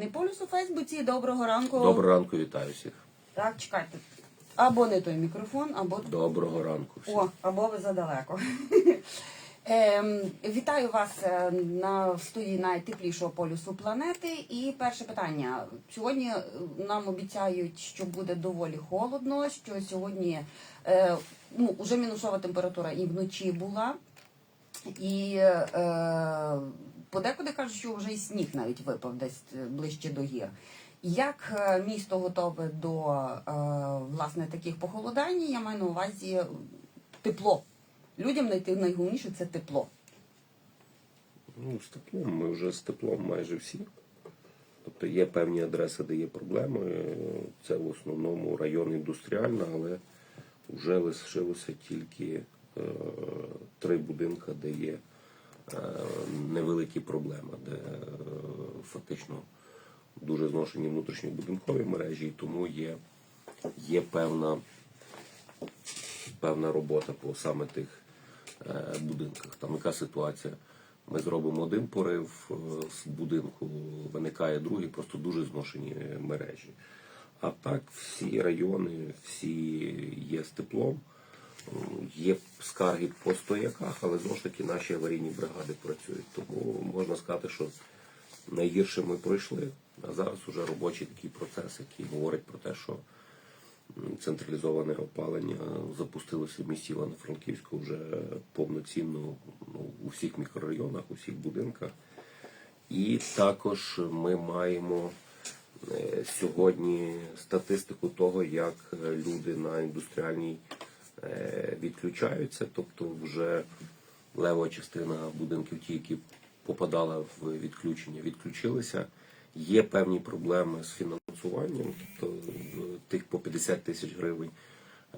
Не полюс у Фейсбуці. Доброго ранку. Доброго ранку, вітаю всіх. Так, чекайте. Або не той мікрофон, або Доброго ранку всім. О, або ви задалеко. Ем, вітаю вас е, на в студії найтеплішого полюсу планети. І перше питання. Сьогодні е, нам обіцяють, що буде доволі холодно. Що сьогодні е, ну, вже мінусова температура і вночі була. І е, подекуди кажуть, що вже і сніг навіть випав десь е, ближче до гір. Як е, місто готове до е, власне таких похолодань? Я маю на увазі тепло. Людям найти найголовніше це тепло. Ну, з теплом. Ми вже з теплом майже всі. Тобто є певні адреси, де є проблеми. Це в основному район індустріальна, але вже лишилося тільки е, три будинки, де є невеликі проблеми, де е, фактично дуже зношені внутрішньобудинкові мережі, і тому є, є певна певна робота по саме тих е, будинках. Там яка ситуація? Ми зробимо один порив е, з будинку, виникає другий, просто дуже зношені мережі. А так всі райони, всі є з теплом. Є скарги по стояках, але знову ж таки наші аварійні бригади працюють. Тому можна сказати, що найгірше ми пройшли. А зараз уже робочий такий процес, який говорить про те, що централізоване опалення запустилося в місті Івано-Франківську вже повноцінно ну, у всіх мікрорайонах, у всіх будинках. І також ми маємо е, сьогодні статистику того, як е, люди на індустріальній відключаються, тобто вже лева частина будинків, ті, які попадала в відключення, відключилися. Є певні проблеми з фінансуванням, тобто тих по 50 тисяч гривень.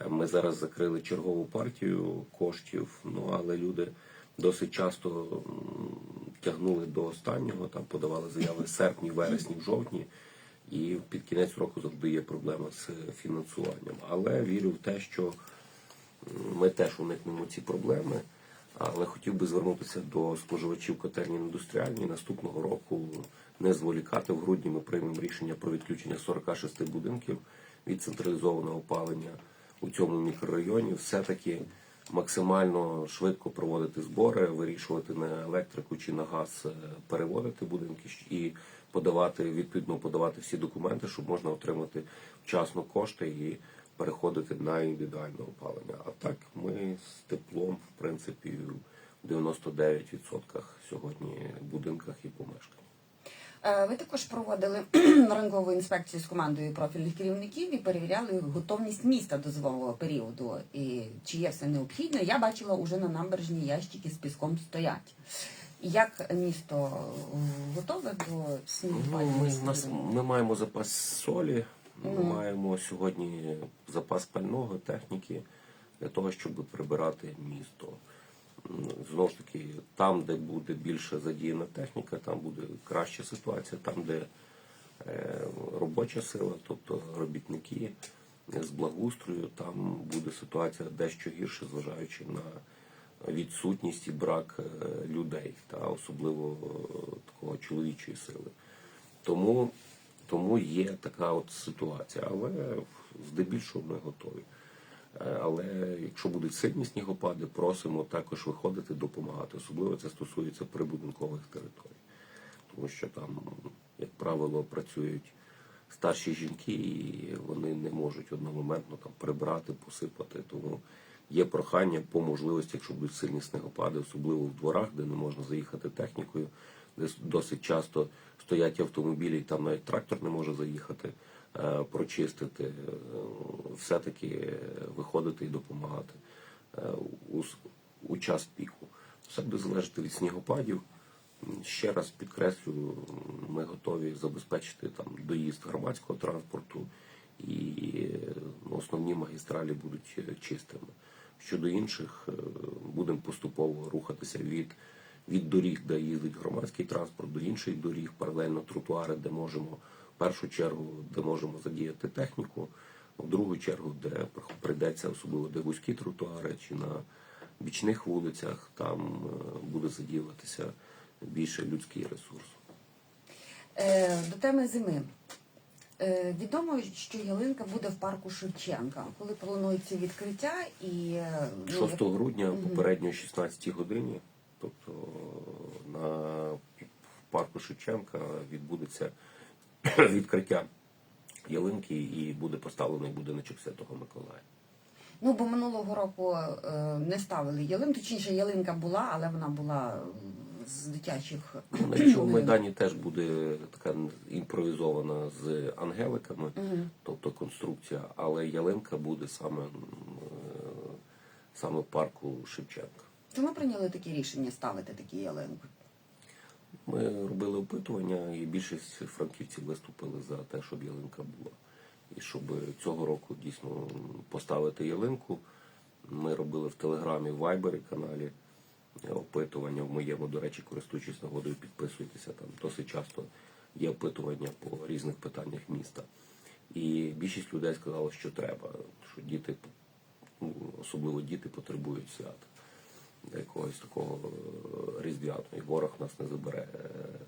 Е, Ми зараз закрили чергову партію коштів, ну але люди досить часто тягнули до останнього, там подавали заяви в серпні, вересні, в жовтні, і під кінець року завжди є проблема з фінансуванням. Але вірю в те, що ми теж уникнемо ці проблеми. Але хотів би звернутися до споживачів котельні індустріальні наступного року не зволікати. В грудні ми приймемо рішення про відключення 46 будинків від централізованого опалення у цьому мікрорайоні. Все-таки максимально швидко проводити збори, вирішувати на електрику чи на газ, е, переводити будинки і подавати відповідно подавати всі документи, щоб можна отримати вчасно кошти і переходити на індивідуальне опалення. А так ми з теплом, в принципі, в 99% сьогодні в будинках і помешканнях. Е, Ви також проводили ранкову інспекцію з командою профільних керівників і перевіряли готовність міста до зимового періоду. І чи є все необхідне? Я бачила уже на набережні ящики з піском стоять. Як місто е, готове до Ну, ми, нас, ми маємо запас солі, ми Мгм. маємо сьогодні запас пального, техніки для того, щоб прибирати місто. Знову ж таки, там, де буде більше задіяна техніка, там буде краща ситуація, там, де е, робоча сила, тобто робітники з благоустрою, там буде ситуація дещо гірше, зважаючи на відсутність і брак е, людей, та особливо е, такого чоловічої сили. Тому, тому є така от ситуація, але здебільшого ми готові. Е, Але якщо будуть сильні снігопади, просимо також виходити, допомагати. Особливо це стосується прибудинкових територій, тому що там, як правило, працюють старші жінки, і вони не можуть одномоментно там прибрати, посипати. Тому є прохання по можливості, якщо будуть сильні снігопади, особливо в дворах, де не можна заїхати технікою, де досить часто стоять автомобілі, там навіть трактор не може заїхати, е, прочистити, е, все-таки виходити і допомагати е, у, у час піку. Все буде залежати від снігопадів. Ще раз підкреслю, ми готові забезпечити там доїзд громадського транспорту і ну, основні магістралі будуть чистими. Щодо інших, будемо поступово рухатися від, від доріг, де їздить громадський транспорт, до інших доріг, паралельно тротуари, де можемо в першу чергу, де можемо задіяти техніку, в другу чергу, де прийдеться особливо де вузькі тротуари чи на бічних вулицях, там е, буде задіюватися більше людський ресурс. Е, До теми зими. Е, Відомо, що ялинка буде в парку Шевченка. Коли планується відкриття і е, ну, 6 грудня попередньо о 16 годині, тобто на парку Шевченка відбудеться відкриття ялинки і буде поставлений будиночок Святого Миколая. Ну, бо минулого року е, не ставили ялинку, точніше, ялинка була, але вона була з дитячих. Ну, На іншому майдані теж буде така імпровізована з ангеликами, тобто конструкція, але ялинка буде саме, е, саме в парку Шевченка. Чому прийняли таке рішення ставити такі ялинки? Ми робили опитування, і більшість франківців виступили за те, щоб ялинка була. І щоб цього року дійсно поставити ялинку. Ми робили в Телеграмі, в Вайбері каналі опитування. В моєму, до речі, користуючись нагодою, підписуйтеся. Там досить часто є опитування по різних питаннях міста. І більшість людей сказало, що треба, що діти, ну, особливо діти, потребують свята якогось такого е, різдвяного. І ворог нас не забере е,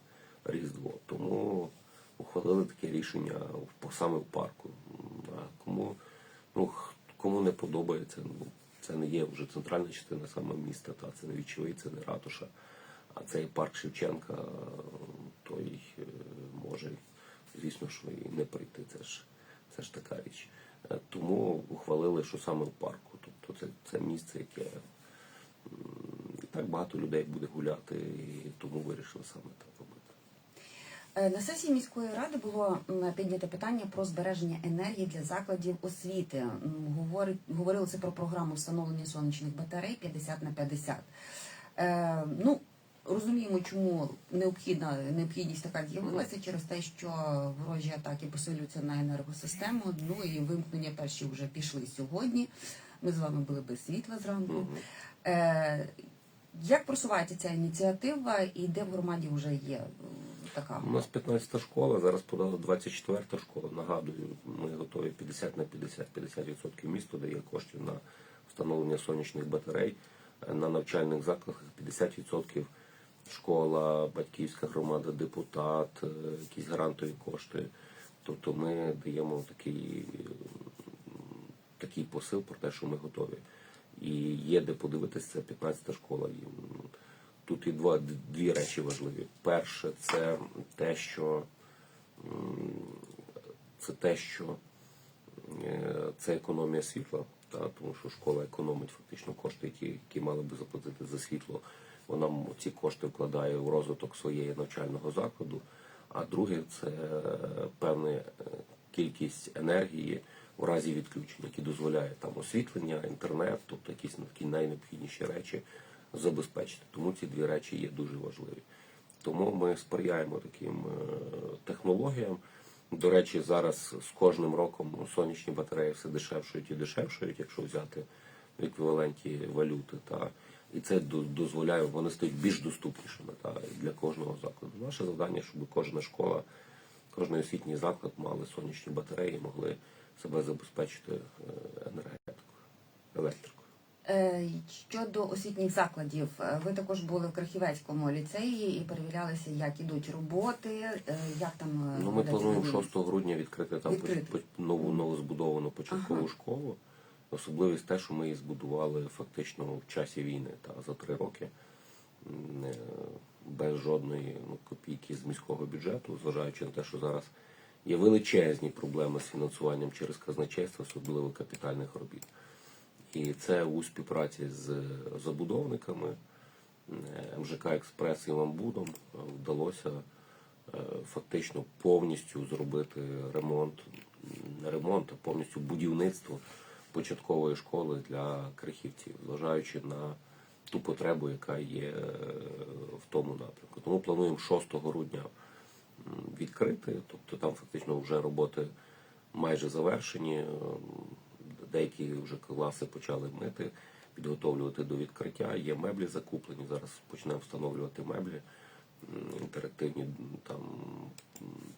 Різдво. Тому ухвалили таке рішення саме в парку. А кому, ну, кому не подобається, ну, це не є вже центральна частина саме міста, та це не вічовий, це не ратуша. А цей парк Шевченка, той е, може, звісно, що і не прийти. Це ж, це ж така річ. Тому ухвалили, що саме в парку. Тобто це, це місце, яке так багато людей буде гуляти, і тому вирішили саме так робити. Е, На сесії міської ради було піднято питання про збереження енергії для закладів освіти. Говорить, говорилося про програму встановлення сонячних батарей 50 на 50. Е, ну, розуміємо, чому необхідна необхідність така з'явилася через те, що ворожі атаки посилюються на енергосистему. Ну і вимкнення перші вже пішли сьогодні. Ми з вами були без світла зранку. Е, як просувається ця ініціатива і де в громаді вже є така? У нас 15 школа, зараз подала 24 школа. Нагадую, ми готові 50 на 50, 50% місто дає коштів на встановлення сонячних батарей. Е, На навчальних закладах 50% школа, батьківська громада, депутат, е, якісь грантові кошти. Тобто ми даємо такий, такий посил про те, що ми готові. І є де подивитися, це 15 школа. І, Тут і два, дві речі важливі. Перше, це те, що це те, що е, це економія світла, та, тому що школа економить фактично кошти, які, які мали би заплатити за світло. Вона ці кошти вкладає в розвиток своєї навчального закладу. А друге це е, певна е, кількість енергії в разі відключення, які дозволяє там освітлення, інтернет, тобто якісь ну, такі найнеобхідніші речі забезпечити. Тому ці дві речі є дуже важливі. Тому ми сприяємо таким е, технологіям. До речі, зараз з кожним роком сонячні батареї все дешевшують і дешевшують, якщо взяти в еквіваленті валюти. Та, і це до- дозволяє, вони стають більш доступнішими та, для кожного закладу. Наше завдання, щоб кожна школа, кожен освітній заклад мали сонячні батареї і могли себе забезпечити е, енергетикою, електрикою. Е, Щодо освітніх закладів, е, ви також були в Крахівецькому ліцеї і перевірялися, як ідуть роботи, як там Ну, ми плануємо діяльність. 6 грудня відкрити там Відкрити. нову новозбудовану початкову Ага. школу. Особливість те, що ми її збудували фактично в часі війни та за три роки без жодної ну, копійки з міського бюджету, зважаючи на те, що зараз є величезні проблеми з фінансуванням через казначейство, особливо капітальних робіт. І це у співпраці з забудовниками е, МЖК Експрес і Ламбудом вдалося е, фактично повністю зробити ремонт, не ремонт, а повністю будівництво початкової школи для крихівців, зважаючи на ту потребу, яка є е, в тому напрямку. Тому плануємо 6 грудня відкрити, тобто там фактично вже роботи майже завершені. Деякі вже класи почали мити, підготовлювати до відкриття. Є меблі закуплені. Зараз почнемо встановлювати меблі, інтерактивні там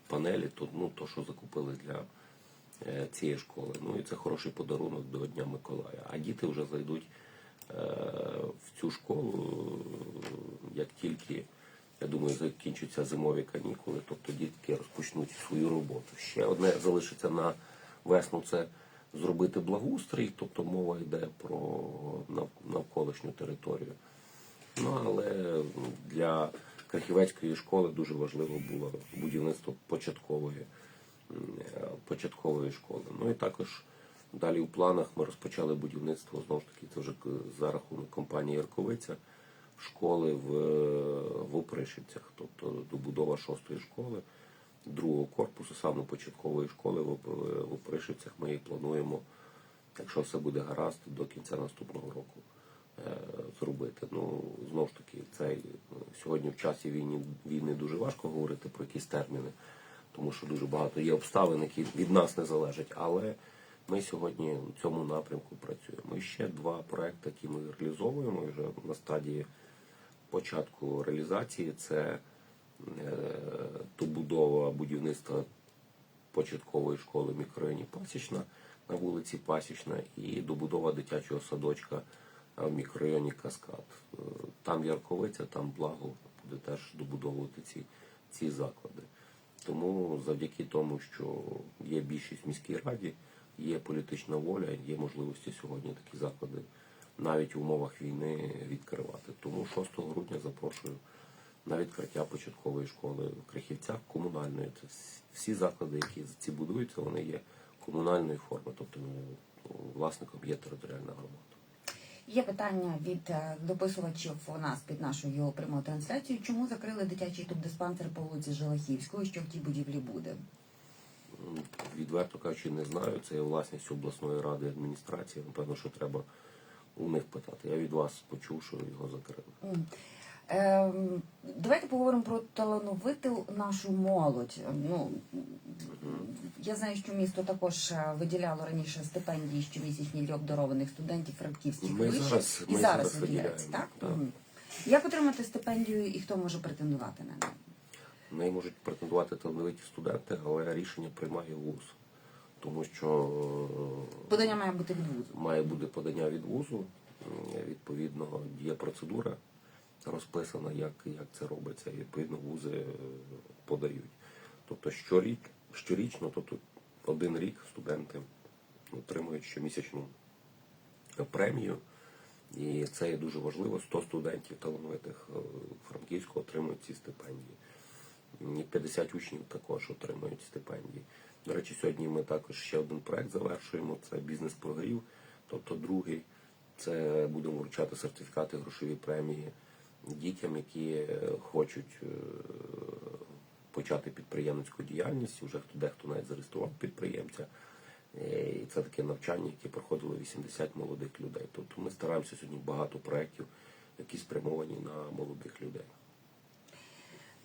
панелі, то, ну, то, що закупили для е, цієї школи. Ну і це хороший подарунок до Дня Миколая. А діти вже зайдуть е, в цю школу, як тільки Я думаю, закінчаться зимові канікули, тобто дітки розпочнуть свою роботу. Ще одне залишиться на весну це зробити благоустрій, тобто мова йде про навколишню територію. Ну але для Крахівецької школи дуже важливо було будівництво початкової, початкової школи. Ну і також далі у планах ми розпочали будівництво знову ж таки, це вже за рахунок компанії Ярковиця школи в, в Опришівцях, тобто добудова шостої школи, другого корпусу, саме початкової школи в, Оп- в Опришівцях. Ми її плануємо, якщо все буде гаразд, до кінця наступного року е, зробити. Ну, знову ж таки, цей е, сьогодні в часі війни, війни дуже важко говорити про якісь терміни, тому що дуже багато є обставин, які від нас не залежать. Але ми сьогодні в цьому напрямку працюємо. І ще два проекти, які ми реалізовуємо вже на стадії початку реалізації. Це е, добудова будівництва початкової школи в мікрорайоні Пасічна на вулиці Пасічна і добудова дитячого садочка е, в мікрорайоні Каскад. Е, Там Ярковиця, там Благо буде теж добудовувати ці, ці заклади. Тому завдяки тому, що є більшість в міській раді, є політична воля, є можливості сьогодні такі заклади навіть в умовах війни відкривати. Тому 6 грудня запрошую на відкриття початкової школи в Крихівцях комунальної. Це всі- заклади, які ці будуються, вони є комунальної форми, тобто ну, власником є територіальна громада. Є питання від е, дописувачів у нас під нашою прямою трансляцією. Чому закрили дитячий тубдиспансер по вулиці Жилахівської? Що в тій будівлі буде? Відверто кажучи, не знаю. Це є власність обласної ради адміністрації. Напевно, що треба у них питати. Я від вас почув, що його закрили. Ем, давайте поговоримо про талановиту нашу молодь. Ну я знаю, що місто також е, виділяло раніше стипендії щомісячні для обдарованих студентів франківських Ми вишів. зараз- і ми зараз зараз виділяється, так? так. Як отримати стипендію і хто може претендувати на неї? В неї можуть претендувати талановиті студенти, але рішення приймає вуз. Тому що е, Подання має бути від вузу. має бути подання від вузу, відповідно, є процедура розписана, як, як це робиться, і відповідно вузи е, подають. Тобто щорік, щорічно, тобто один рік студенти отримують щомісячну премію. І це є дуже важливо. 100 студентів талановитих е, Франківського отримують ці стипендії. І 50 учнів також отримують стипендії. До речі, сьогодні ми також ще один проект завершуємо. Це бізнес-прогрів. Тобто другий це будемо вручати сертифікати грошові премії дітям, які е, хочуть е, почати підприємницьку діяльність. Вже хто дехто навіть зареєстрував підприємця. Е, І це таке навчання, яке проходило 80 молодих людей. Тобто ми стараємося сьогодні багато проєктів, які спрямовані на молодих людей.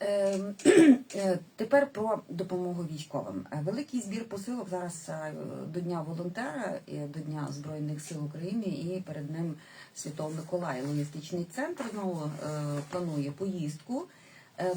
Ем, е, Тепер про допомогу військовим. Е, Великий збір посилок зараз е, до Дня волонтера, до Дня Збройних сил України, і перед ним Святого Миколая. Логістичний центр знову планує поїздку.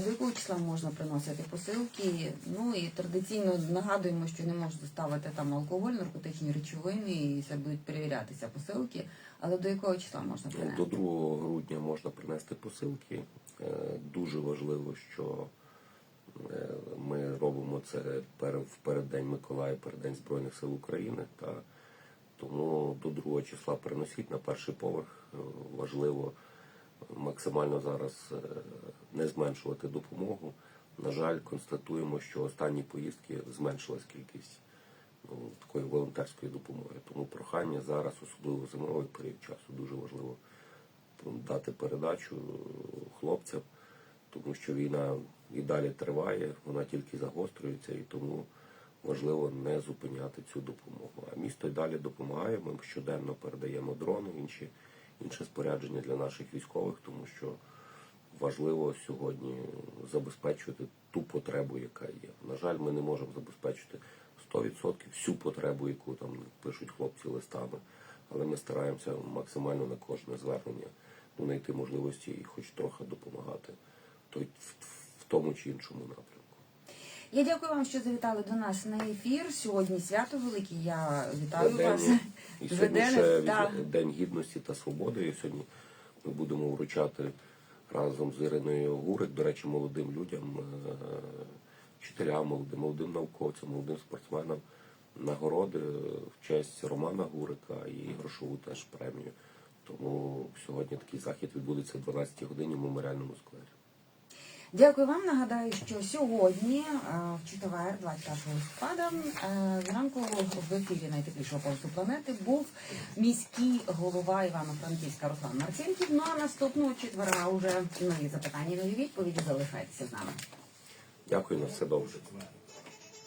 До якого числа можна приносити посилки? Ну і традиційно нагадуємо, що не можна ставити там алкоголь, наркотичні речовини, і це будуть перевірятися посилки. Але до якого числа можна принести? До 2 грудня можна принести посилки. Е, Дуже важливо, що е, ми робимо це в переддень Миколая, переддень Збройних сил України. Та тому до 2 числа переносіть на перший поверх. Е, Важливо максимально зараз не зменшувати допомогу. На жаль, констатуємо, що останні поїздки зменшилась кількість ну, такої волонтерської допомоги. Тому прохання зараз, особливо зимовий період часу, дуже важливо дати передачу хлопцям, тому що війна і далі триває, вона тільки загострюється, і тому важливо не зупиняти цю допомогу. А місто й далі допомагає. Ми щоденно передаємо дрони, інші, інше спорядження для наших військових, тому що важливо сьогодні забезпечувати ту потребу, яка є. На жаль, ми не можемо забезпечити 100% всю потребу, яку там пишуть хлопці листами, але ми стараємося максимально на кожне звернення ну, знайти можливості і хоч трохи допомагати той, в, в тому чи іншому напрямку. Я дякую вам, що завітали до нас на ефір. Сьогодні свято велике. Я вітаю День- вас. І сьогодні ще да. День гідності та свободи. І сьогодні ми будемо вручати разом з Іриною Гурик, до речі, молодим людям, е, вчителям, молодим, молодим науковцям, молодим спортсменам нагороди в честь Романа Гурика і грошову теж премію. Тому сьогодні такий захід відбудеться о 12 годині в меморіальному сквері. Дякую вам. Нагадаю, що сьогодні, е, в четвер, 21 листопада, е, зранку в ефірі найтеплішого полосу планети був міський голова Івано-Франківська Руслан Марцинків. Ну а наступного четверга вже нові запитання, нові відповіді. Залишайтеся з нами. Дякую на все добре.